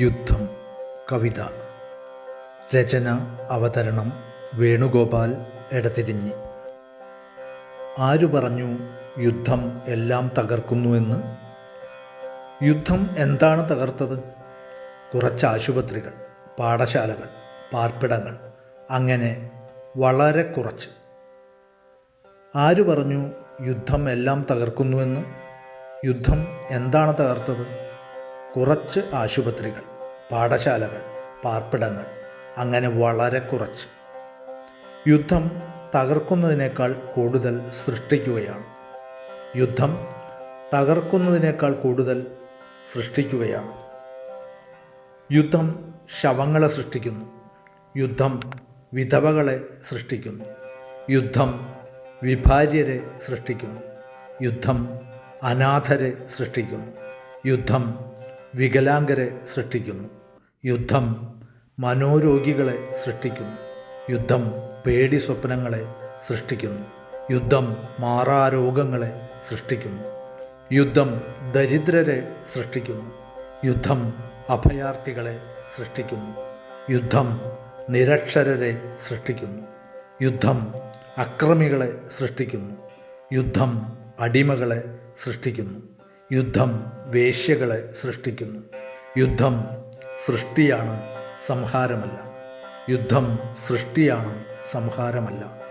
യുദ്ധം കവിത. രചന അവതരണം വേണുഗോപാൽ എടതിരിഞ്ഞി. ആരു പറഞ്ഞു യുദ്ധം എല്ലാം തകർക്കുന്നുവെന്ന് യുദ്ധം എന്താണ് തകർത്തത്? കുറച്ച് ആശുപത്രികൾ പാഠശാലകൾ പാർപ്പിടങ്ങൾ അങ്ങനെ വളരെ കുറച്ച്. ആരു പറഞ്ഞു യുദ്ധം എല്ലാം തകർക്കുന്നുവെന്ന് യുദ്ധം എന്താണ് തകർത്തത്? കുറച്ച് ആശുപത്രികൾ പാഠശാലകൾ പാർപ്പിടങ്ങൾ അങ്ങനെ വളരെ കുറച്ച്. യുദ്ധം തകർക്കുന്നതിനേക്കാൾ കൂടുതൽ സൃഷ്ടിക്കുകയാണ്. യുദ്ധം തകർക്കുന്നതിനേക്കാൾ കൂടുതൽ സൃഷ്ടിക്കുകയാണ്. യുദ്ധം ശവങ്ങളെ സൃഷ്ടിക്കുന്നു. യുദ്ധം വിധവകളെ സൃഷ്ടിക്കുന്നു. യുദ്ധം വിഭാര്യരെ സൃഷ്ടിക്കുന്നു. യുദ്ധം അനാഥരെ സൃഷ്ടിക്കുന്നു. യുദ്ധം വികലാംഗരെ സൃഷ്ടിക്കുന്നു. യുദ്ധം മനോരോഗികളെ സൃഷ്ടിക്കുന്നു. യുദ്ധം പേടി സ്വപ്നങ്ങളെ സൃഷ്ടിക്കുന്നു. യുദ്ധം മാറാരോഗങ്ങളെ സൃഷ്ടിക്കുന്നു. യുദ്ധം ദരിദ്രരെ സൃഷ്ടിക്കുന്നു. യുദ്ധം അഭയാർത്ഥികളെ സൃഷ്ടിക്കുന്നു. യുദ്ധം നിരക്ഷരരെ സൃഷ്ടിക്കുന്നു. യുദ്ധം അക്രമികളെ സൃഷ്ടിക്കുന്നു. യുദ്ധം അടിമകളെ സൃഷ്ടിക്കുന്നു. യുദ്ധം വേശ്യകളെ സൃഷ്ടിക്കുന്നു. യുദ്ധം സൃഷ്ടിയാണ് സംഹാരമല്ല. യുദ്ധം സൃഷ്ടിയാണ് സംഹാരമല്ല.